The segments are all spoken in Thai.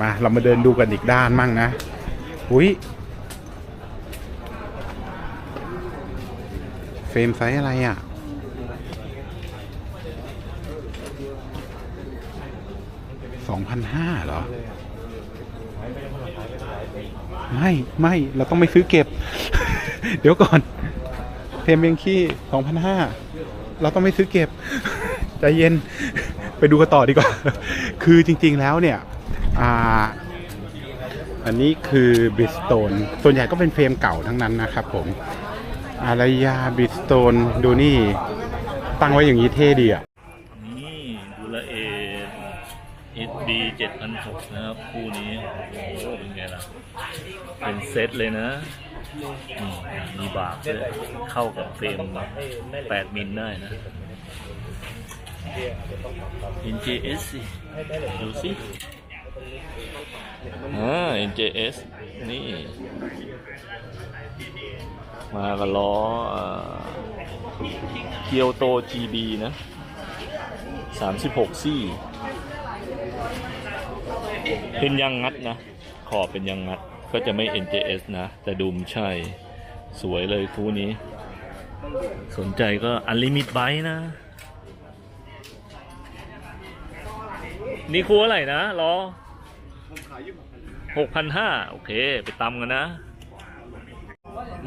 มาเรามาเดินดูกันอีกด้านมั่งนะอุ้ยเฟรมไซส์อะไรอะ สองพันห้าเหรอ ไม่ไม่เราต้องไม่ซื้อเก็บ เดี๋ยวก่อนเทมเบงคี้สองพันห้าเราต้องไม่ซื้อเก็บ ใจเย็น ไปดูกันต่อดีกว่า คือจริง ๆ แล้วเนี่ย อ่าอันนี้คือบิสโตนส่วนใหญ่ก็เป็นเฟรมเก่าทั้งนั้นนะครับผมอารยาบิสโตนดูนี่ ตั้งไว้อย่างนี้เท่ดีอะ นี่ดูละเอเอสดีเจ็ดพันหกนะครับ คู่นี้โอ้โหเป็นไงล่ะ เป็นเซตเลยนะมีบากด้วยเข้ากับเฟรม8มิลได้นะ NJS สิดูสิ อ่า NJS นี่ มากับล้อเกียวโต GB นะ 36 ซี่ เป็นยางงัดนะ ขอบเป็นยางงัด ก็จะไม่ NJS นะ แต่ดุมใช่ สวยเลยคู่นี้ สนใจก็อันลิมิตไบนะ นี่คู่อะไรนะล้อหกพันห้าโอเค ไปตำกันนะ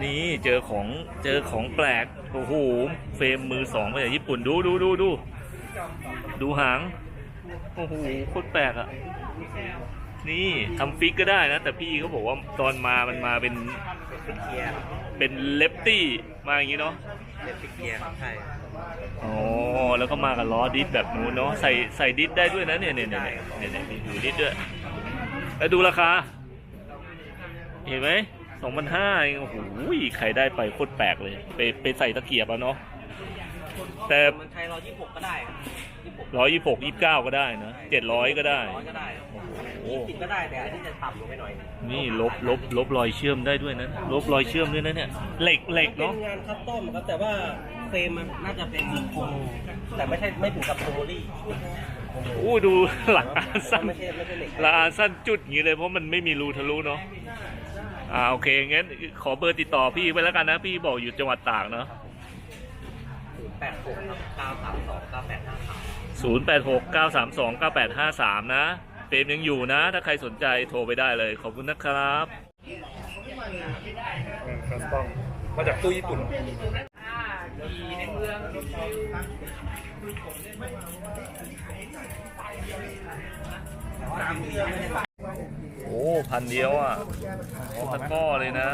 นี่เจอของเจอของแปลก โอ้โห เฟรมมือสองมาจากญี่ปุ่นดูดูดูดู ดูหาง โอ้โหโคตรแปลกอะ่ะ นี่ทำฟิกก็ได้นะ แต่พี่เขาบอกว่าตอนมามันมาเป็นเกียร์เป็นเลฟตี้มาอย่างนี้เนาะเล็บเกียร์ครับใช่อ๋อแล้วก็มากับล้อดิสแบบนู้นเนาะใส่ใส่ดิสได้ด้วยนะเนี่ยเนี่ยเนี่ยเนี่ยเนี่ยมีดูดิสด้วยแล้วดูราคาเห็นไหมสองพันห้าเองโอ้โหใครได้ไปโคตรแปลกเลย ไปไปใส่ตะเกียบอะเนาะแต่มันไทยร้อยยี่สิบหกก็ได้ยี่สิบหก ร้อยยี่หกยี่เก้าก็ได้นะเจ็ดร้อยก็ได้ ร้อยก็ได้โอ้ยี่สิบก็ได้แต่อันนี้จะต่ำลงไปหน่อยนี่ลบลบลบรอยเชื่อมได้ด้วยนะ ลบรอยเชื่อมด้วยนะเนี่ย เหล็กเหล็กเป็เนาะนงานคัสตอมครับแต่ว่าเฟรมมันน่าจะเป็นโครงแต่ไม่ใช่ไม่ถึงกับโพลี่โอ้ดูหลังอันสั้นไม่ใช่ไม่ใช่เหล็กหลังอันสั้นจุดอย่างนี้เลยเพราะมันไม่มีรูทะลุเนาะ อ่าโอเคงั้นขอเบอร์ติดต่อพี่ไว้แล้วกันนะ พี่บอกอยู่จังหวัดตากเนาะศูนย์แปดหกครับเก้าสามสองเก้าแปดห้าสาม ศูนย์แปดหกเก้าสามสองเก้าแปดห้าสามนะ เฟรมยังอยู่นะ ถ้าใครสนใจโทรไปได้เลย ขอบคุณนะครับคัสตอมมาจากตู้ญี่ปุ่นโอ้พันเดียวอะโอ้พันก้อเลยนะ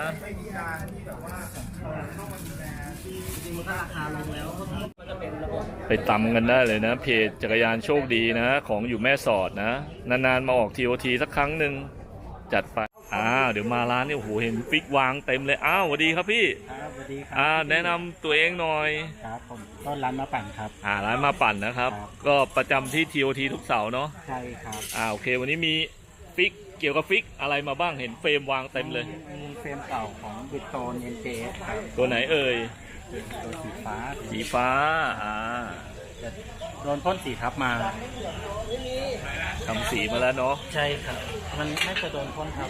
จริงๆมันก็ราคาลงแล้วก็ จะเป็นระบบไปตำกันได้เลยนะ เพจจักรยานโชคดีนะ ของอยู่แม่สอดนะ นานๆมาออกทีโอทีสักครั้งหนึ่งจัดไปอ้าวเดี๋ยวมาร้านนี่โอ้โหเห็นฟิกวางเต็มเลยอ้าวสวัสดีครับพี่ครับสวัสดีครัอ่าแนะนำตัวเองหน่อยครับผมต้นร้านมาปั่นครับ อ่าร้านมาปั่นนะครับ ครับ ก็ประจำที่ทีโอทีทุกเสาร์เนาะใช่ครับอ่าโอเค วันนี้มีฟิกเกี่ยวกับฟิกอะไรมาบ้างเห็นเฟรมวางเต็มเลย มีเฟรมเก่าของบิตโตน NJS ครับตัวไหนเอ่ย ตัวสีฟ้าสีฟ้า อ่า จะโดนพ่นสีทับมาทำสีมาแล้วเนาะ ใช่ครับ มันไม่จะโดนพ่นทับ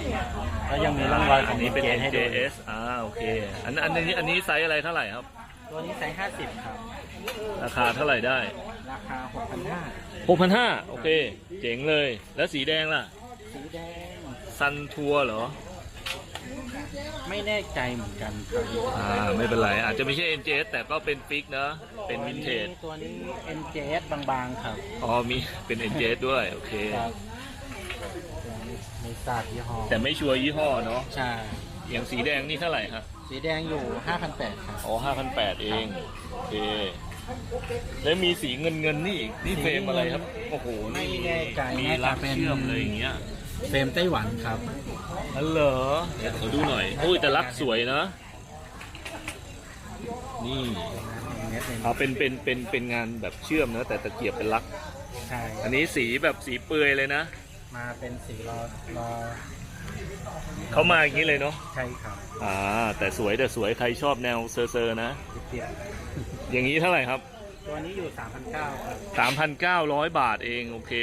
แล้วยังมีร่องรอยขอัองนนี้เป็น NJS ให้ดู NJS อ่า โอเค อันอันนี้อันนี้ไซส์อะไรเท่าไหร่ครับ ตัวนี้ไซส์50 ครับ ราคาเท่าไหร่ได้ราคา 6,500โอเค เจ๋งเลย แล้วสีแดงล่ะ6,500สีแดง ซันทัวร์เหรอ ไม่แน่ใจเหมือนกันครับอ่าไม่เป็นไร อาจจะไม่ใช่ NJS แต่ก็เป็นฟิกนะเป็นวินเทจตัวนี้ NJS บางๆครับอ๋อมีเป็น NJS ด้วย โอเค ครับไม่ทราบยี่ห้อแต่ไม่ชัวร์ยี่ห้อเนาะใช่อย่างสีแดงนี่เท่าไหร่ครับสีแดงอยู่ 5,800ครับอ๋อห้าพันแปดเอง โอเค แล้วมีสีเงินเงินๆนี่อีกนี่เฟรมอะไรครับ โอ้โห นี่ไม่แน่ใจมีน่าจะรักเป็นเชื่อมเลยอย่างเงี้ย เฟรมไต้หวันครับนั่นเหรอเดี๋ยวขอดูหน่อยโอ้ยแต่รักสวยนะ นี่เม็ดหนึ่งเอาเป็นเป็นเป็นเป็นงานแบบเชื่อมนะแต่ตะเกียบเป็นรัก ใช่อันนี้สีแบบสีเปลือยเลยนะมาเป็นสีรอรอเขามาอย่างนี้เลยเนาะใช่ครับอ่า แต่สวยแต่สวยใครชอบแนวเซอร์เซอร์นะเทียบอย่างนี้เท่าไหร่ครับ ตัวนี้อยู่ 3,900ครับ 3,900 บาทเองโอเค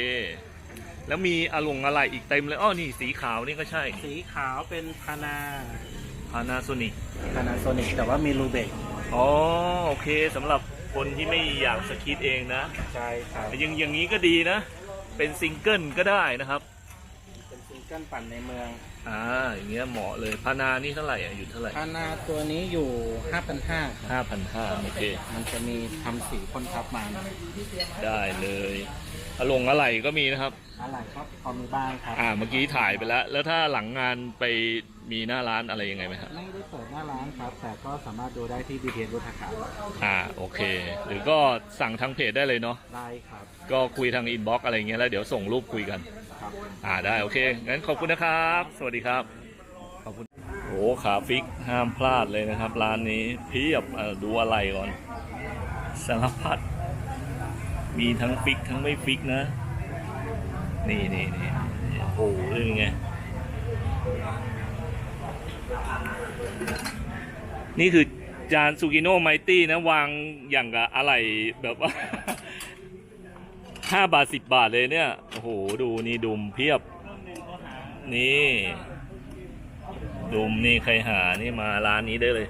แล้วมีอลงอะไรอีกเต็มเลยอ้อนี่สีขาวนี่ก็ใช่ สีขาวเป็นพานา Panasonic พานาโซนิกแต่ว่ามีรูเบกอ๋อโอเคสำหรับคนที่ไม่อยากสคิดเองนะ ใช่ครับอย่างอย่างนี้ก็ดีนะ เป็นซิงเกิลก็ได้นะครับ เป็นซิงเกิลปั่นในเมืองอ่าอย่างเงี้ยเหมาะเลยพานานี่เท่าไหร่อะอยู่เท่าไหร่พานาตัวนี้อยู่5,500ครับห้าพันห้าโอเค มันจะมีทำสีพ่นทับมาได้เลยอลงอะไรก็มีนะครับ อะไรครับพอมีบ้างครับอ่าเมื่อกี้ถ่ายไปแล้ว แล้วถ้าหลังงานไปมีหน้าร้านอะไรยังไงไหมครับไม่ได้เปิดหน้าร้านครับ แต่ก็สามารถดูได้ที่ BTS รุทธการอ่าโอเค หรือก็สั่งทางเพจได้เลยเนาะได้ครับ ก็คุยทางอินบ็อกอะไรเงี้ยแล้วเดี๋ยวส่งรูปคุยกันครับ อ่าได้โอเคงั้นขอบคุณนะครับ สวัสดีครับขอบคุณโอ้ขาฟิกห้ามพลาดเลยนะครับ ร้านนี้เพียบเอ่อดูอะไรก่อนสารพัดมีทั้งฟิกทั้งไม่ฟิกนะ นี่นี่นี่โอ้โหนี่ไงนี่คือจานซูกิโน่ไมตี้นะ วางอย่างกับอะไรแบบว่า ห้าบาทสิบบาทเลยเนี่ย โอ้โห ดูนี่ดุมเพียบ นี่ ดุมนี่ใครหานี่มาร้านนี้ได้เลย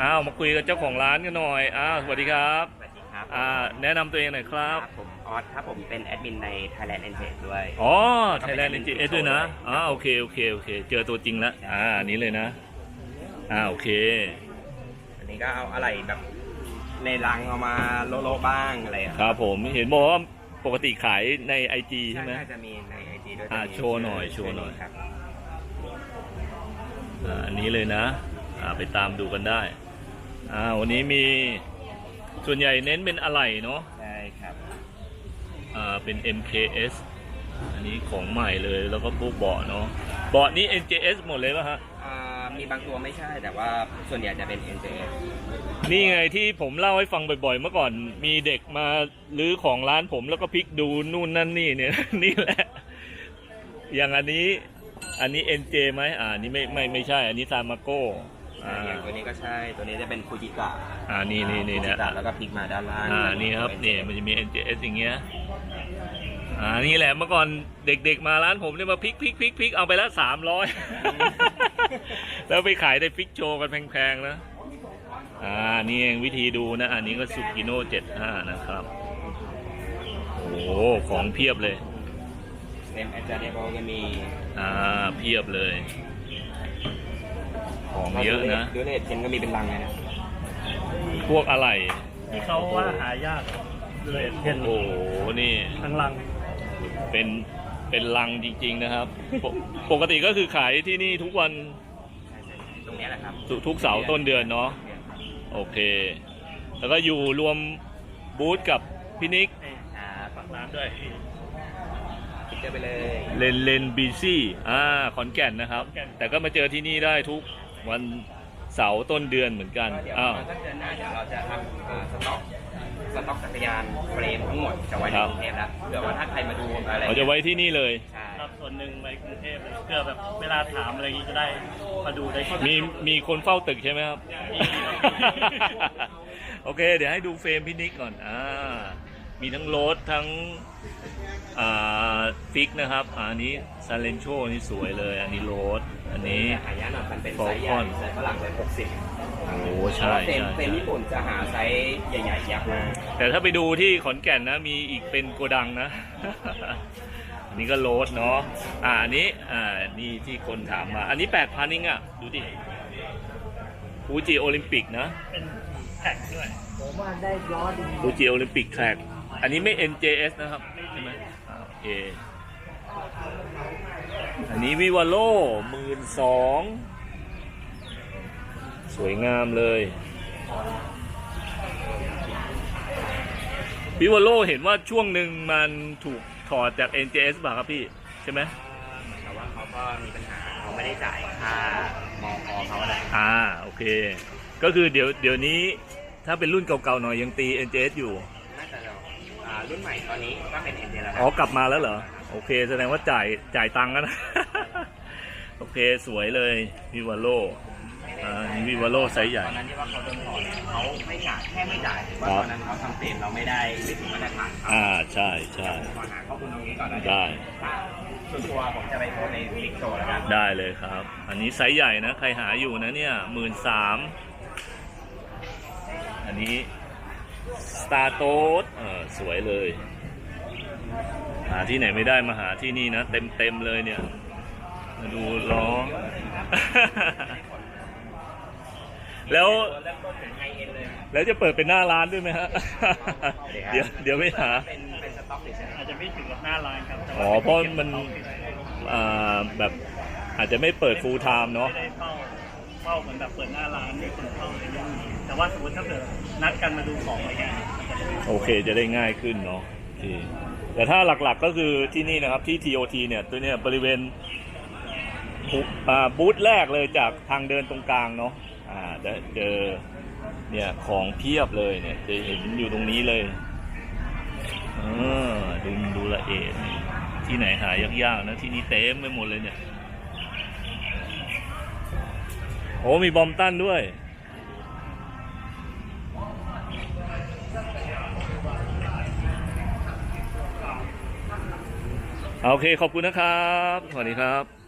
อ้าว มาคุยกับเจ้าของร้านกันหน่อย อ้าว สวัสดีครับ สวัสดีครับอ่า แนะนำตัวเองหน่อยครับครับผมออสครับผมเป็นแอดมินใน Thailand n p a g e ด้วย อ๋อ Thailand n g s ด้วยนะอ๋อโอเค โอเค โอเค เจอตัวจริงแล้ว อ่าอันนี้เลยนะ อ่า โอเค อันนี้ก็เอาอะไรแบบในรังเอามาโลโลบ้างอะไรอะครับผม เห็นบอกว่า ปกติขายใน IG ใช่ไหม น่าจะมีในไอจีด้วยอ่าจะมีโชว์หน่อยโชว์หน่อย ครับอ่าอันนี้เลยนะอ่าไปตามดูกันได้อ่าวันนี้มีส่วนใหญ่เน้นเป็นอะไหล่เนาะใช่ครับอ่าเป็น MKS อันนี้ของใหม่เลยแล้วก็พวกเบาะเนาะเบาะนี้ NJS หมดเลยป่ะฮะอ่า มีบางตัวไม่ใช่ แต่ว่าส่วนใหญ่จะเป็น NJS นี่ไงที่ผมเล่าให้ฟังบ่อยๆ เมื่อก่อนมีเด็กมาลื้อของร้านผมแล้วก็พลิกดูนู่นนั่นนี่เนี่ย นี่แหละ อย่างอันนี้ อันนี้ NJ ไหมอ่าอันนี้ไม่ไม่ไม่ใช่ อันนี้ซามาโก้อ่าอย่างตัวนี้ก็ใช่ ตัวนี้จะเป็นฟูจิกะอ่านี่นี่นี่ฟูจินะกะแล้วก็พลิกมาด้านล่างอ่านี่ครับนี่มันจะมี NJS อย่างเงี้ยอ่านี่แหละเมื่อก่อนเด็กๆมาร้านผมเนี่ยมาพลิกพลิกพลิกพลิกเอาไปละสามร้อย แล้วไปขายในฟิกโชว์กันแพงๆนะ อ่า นี่เองวิธีดูนะ อันนี้ก็สุกิโน่เจ็ดห้านะครับ โอ้โหของเพียบเลยเต็มแอดจาร์เดบอลก็มี อ่า เพียบเลย ของเยอะนะดูเลทเทนก็มีเป็นลังเลยนะ พวกอะไรที่เขาว่าหายากเลยเห็นโอ้โห นี่ ทั้งลัง เป็น เป็นลังจริง ๆ นะครับ ปกปกติก็คือขายที่นี่ทุกวันต รงเนี้ยแหละครับทุทุกเสาร์ต้นเดือนเนาะโอเค แล้วก็อยู่รวมบูธกับพี่นิกอ่าปักร้านด้วยติ๊กเกอร์ไปเลยเลนเลนบีซี่อ่าขอนแก่นนะครับ แต่ก็มาเจอที่นี่ได้ทุกวันเสาร์ต้นเดือนเหมือนกันเดี๋ยวอ้าวสักเดือนหน้าเดี๋ยวเราจะทำอ่าสต็อกสต็อกจักรยานเฟรมทั้งหมดจะไว้ในครับกรุงเทพแล้วเผื่อว่าถ้าใครมาดูอะไรเราจะไว้ที่นี่เลยใช่รับ ส่วนหนึ่งไปกรุงเทพเลยเพื่อแบบเวลาถามอะไรอย่างนี้จะได้มาดูได้มีมีคนเฝ้าตึกใช่ไหมครับ โอเค เดี๋ยวให้ดูเฟรมพี่นิกก่อนอ่ามีทั้งโรถทั้งอ่าฟิกนะครับอะอันนี้ซาเลนโชนี่สวยเลย อันนี้โรถอันนี้ หายากหน่อยมันเป็นไซส์ใหญ่ Falcon ไซส์ฝรั่งเลยหกสิบโอ้ใช่เฟรมใช่เฟรมญี่ปุ่นจะหาไซส์ใหญ่ๆยักษ์มากแต่ถ้าไปดูที่ขอนแก่นนะ มีอีกเป็นโกดังนะ อันนี้ก็โรถเนาะอ่าอันนี้อ่านี่ที่คนถามมา อันนี้แปดพันเองอะ ดูดิฟูจิโอลิมปิกนะเป็นแท็กด้วยฟูจิโอลิมปิกแทร็กอันนี้ไม่ NJS นะครับใช่ไหมอ่าโอเคอันนี้วิวาโลหมื่นสองสวยงามเลยวิวาโลเห็นว่าช่วงหนึ่งมันถูก ถอดจาก NJS ป่ะครับพี่ใช่ไหมแต่ว่าเขาก็มีปัญหาเขาไม่ได้จ่ายค่ามอคอเขาอะไรอ่าโอเค ก็คือเดี๋ยวเดี๋ยวนี้ถ้าเป็นรุ่นเก่าๆหน่อยยังตี NJS อยู่น่าจะอ่ารุ่นใหม่ตอนนี้ก็เป็นเอ็นเจแล้วคอ๋อรับกลับมาแล้วเหรอโอเค แสดงว่าจ่ายจ่ายตังค์แล้วนะ โอเคสวยเลยวิวาโล อ่านี่วิวาโลไซส์ใหญ่ ตอนนั้นที่ว่าเขาโดนถอนเขาไม่จ่ายแค่ไม่จ่ายถือว่าครับตอนนั้นเขาทำเฟรมเราไม่ได้ไม่ถึงมาตรฐานครับอ่าใช่ใช่ขอหาข้อมูลตรงนี้ก่อนนะได้ส่วนตัวผมจะไปโพสต์ในบิ๊กโชว์แล้วกันได้เลยครับ อันนี้ไซส์ใหญ่นะ ใครหาอยู่นะเนี่ยหมื่นสามอันนี้สตาร์โตสเออสวยเลย หาที่ไหนไม่ได้มาหาที่นี่นะ เต็มเต็มๆเลยเนี่ยมาดูล้อ แล้วเริ่มต้นถึงไฮเอ็นเลยแล้วจะเปิดเป็นหน้าร้านด้วยไหมฮะ เดี๋ยวเดี๋ยวไม่หา เป็นเป็นสต็อกเฉยอาจจะไม่ถึงกับหน้าร้านครับแต่อ๋อว่าเพราะมันอ่าแบบอาจจะไม่เปิด full time เนาะ ไม่ได้เฝ้าเฝ้าเหมือนแบบเปิดหน้าร้านมีคนเข้าอะไรอย่างนี้แต่ว่าสมมติถ้าเกิดนัดกันมาดูของอะไรเงี้ยมันจะได้โอเคจะได้ง่ายขึ้นเนาะโอเคแต่ถ้าหลักๆก็คือที่นี่นะครับที่ TOT เนี่ยตัวเนี้ยบริเวณบูอ่าบูธแรกเลยจากทางเดินตรงกลางเนาะ อ่าจะเจอเนี่ยของเพียบเลยเนี่ยจะเห็นอยู่ตรงนี้เลยเออดูดูละเอียดที่ไหนหายากๆนะที่นี่เต็มไปหมดเลยเนี่ยโอ้มีบอมตันด้วยโอเคขอบคุณนะครับ สวัสดีครับ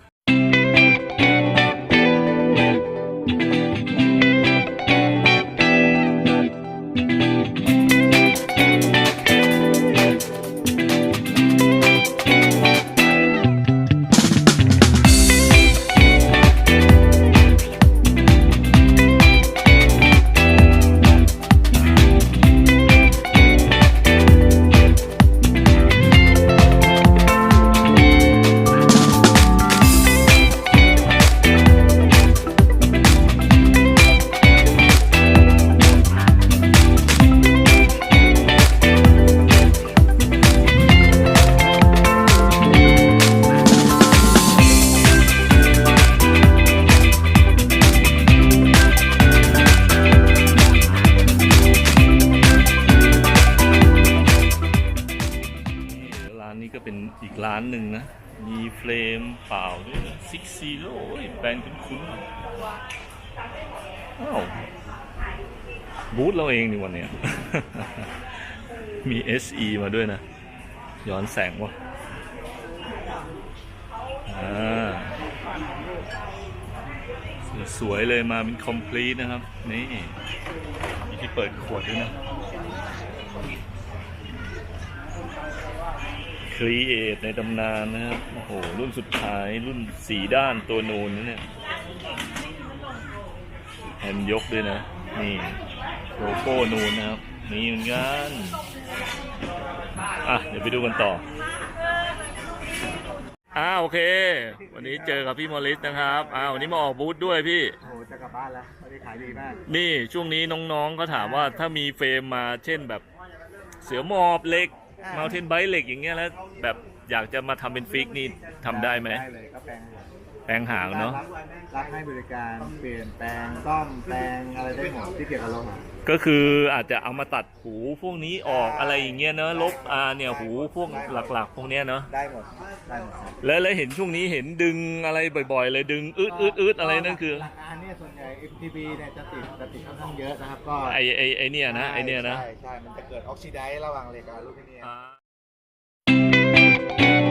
มเปล่าด้วยนะซิกซีโร่แบรนด์คุ้นๆอ้าวบูธเราเองนี่วันเนี้ยมี SE มาด้วยนะ ย้อนแสงวะสวยๆเลยมาเป็น complete นะครับ นี่มีที่เปิดขวดด้วยนะ รีเอทในตำนานนะครับ โอ้โห รุ่นสุดท้ายรุ่นสีด้านตัวนูนนะเนี่ยแฮนด์ยกด้วยนะ นี่โลโก้นูนนะครับ นี่เหมือนกัน อะ เดี๋ยวไปดูกันต่ออ่าโอเค วันนี้เจอกับพี่มอริสนะครับอ่าวันนี้มาออกบูธด้วยพี่โอ้โหจะกลับบ้านแล้ววันนี้ขายดีมาก นี่ช่วงนี้น้องๆก็ถามว่าถ้ามีเฟรมมาเช่นแบบเสือหมอบเหล็กอ่า เมาเทนไบเหล็กอย่างเงี้ยแล้วแบบอยากจะมาทำเป็นฟิกนี่ทำได้ไหม ได้เลยก็แปลง แปลงหางเนาะรับรับให้บริการเปลี่ยนแปลงซ่อมแปลงอะไรได้หมดที่เกี่ยวกับโลหะก็คืออาจจะเอามาตัดหูพวกนี้ออกอะไรอย่างเงี้ยเนอะลบอาเนี่ยหูพวกหลักๆ พวกเนี้ยเนอะได้หมดได้หมดครับแล้วแล้วเห็นช่วงนี้เห็นดึงอะไรบ่อยๆ เลยดึงอืดอืดอืดอะไรนั่นคือหลักการเนี่ยส่วนใหญ่ MTB เนี่ยจะติดจะติดค่อนข้างเยอะนะครับก็ไอไอไอเนี่ยนะไอเนี่ยนะใช่ใช่มันจะเกิดออกซิไดซ์ระหว่างเหล็กกับอลูมิเนียม อ่า